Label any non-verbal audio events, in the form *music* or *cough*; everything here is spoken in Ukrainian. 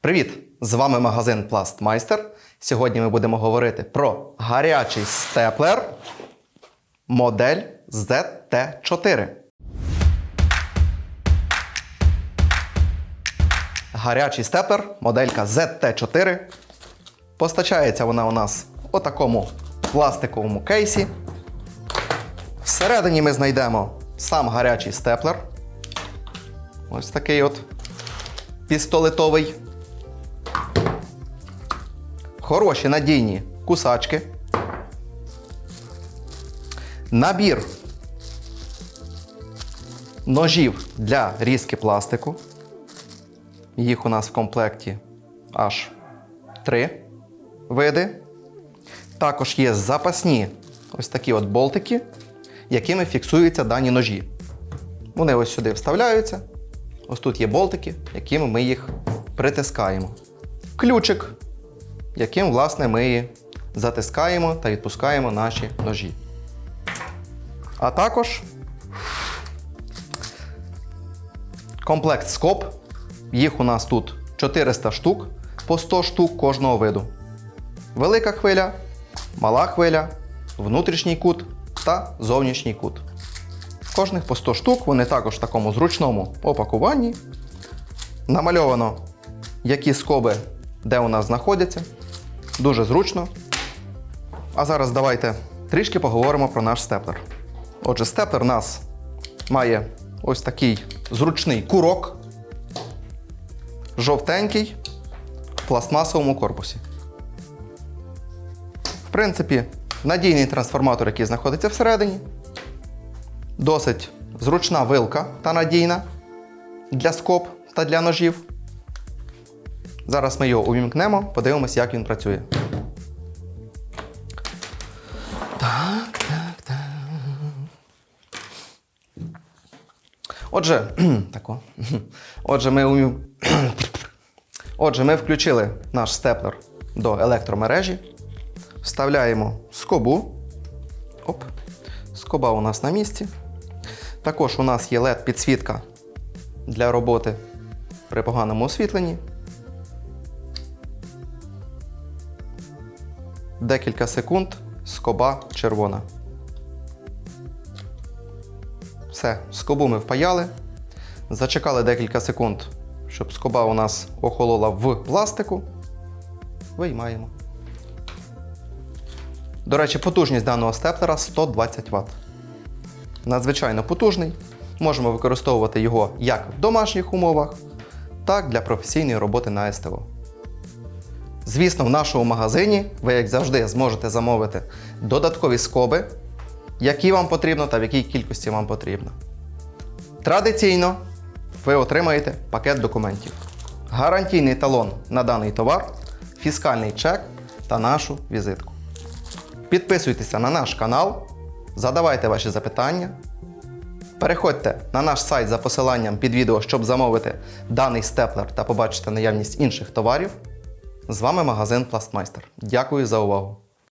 Привіт! З вами магазин Пластмайстер. Сьогодні ми будемо говорити про гарячий степлер модель ZT4. Гарячий степлер, моделька ZT4. Постачається вона у нас у такому пластиковому кейсі. Всередині ми знайдемо сам гарячий степлер. Ось такий от пістолетовий. Хороші надійні кусачки. Набір ножів для різки пластику. Їх у нас в комплекті аж три види. Також є запасні ось такі от болтики, якими фіксуються дані ножі. Вони ось сюди вставляються. Ось тут є болтики, якими ми їх притискаємо. Ключик, яким, власне, ми затискаємо та відпускаємо наші ножі. А також комплект скоб. Їх у нас тут 400 штук по 100 штук кожного виду. Велика хвиля, мала хвиля, внутрішній кут та зовнішній кут. Кожних по 100 штук, вони також в такому зручному опакуванні. Намальовано, які скоби де у нас знаходяться. Дуже зручно. А зараз давайте трішки поговоримо про наш степлер. Отже, степлер у нас має ось такий зручний курок, жовтенький в пластмасовому корпусі. В принципі, надійний трансформатор, який знаходиться всередині. Досить зручна вилка та надійна для скоб та для ножів. Зараз ми його увімкнемо, подивимося, як він працює. Так, так, так. Отже, *clears throat* тако. *clears throat* Отже, ми умів... *clears throat* Отже, ми включили наш степлер до електромережі. Вставляємо скобу. Оп. Скоба у нас на місці. Також у нас є LED-підсвітка для роботи при поганому освітленні. Декілька секунд, скоба червона. Все, скобу ми впаяли. Зачекали декілька секунд, щоб скоба у нас охолола в пластику. Виймаємо. До речі, потужність даного степлера 120 Вт. Надзвичайно потужний. Можемо використовувати його як в домашніх умовах, так для професійної роботи на СТО. Звісно, в нашому магазині ви, як завжди, зможете замовити додаткові скоби, які вам потрібно та в якій кількості вам потрібно. Традиційно ви отримаєте пакет документів, гарантійний талон на даний товар, фіскальний чек та нашу візитку. Підписуйтеся на наш канал, задавайте ваші запитання. Переходьте на наш сайт за посиланням під відео, щоб замовити даний степлер та побачити наявність інших товарів. З вами магазин Пластмайстер. Дякую за увагу!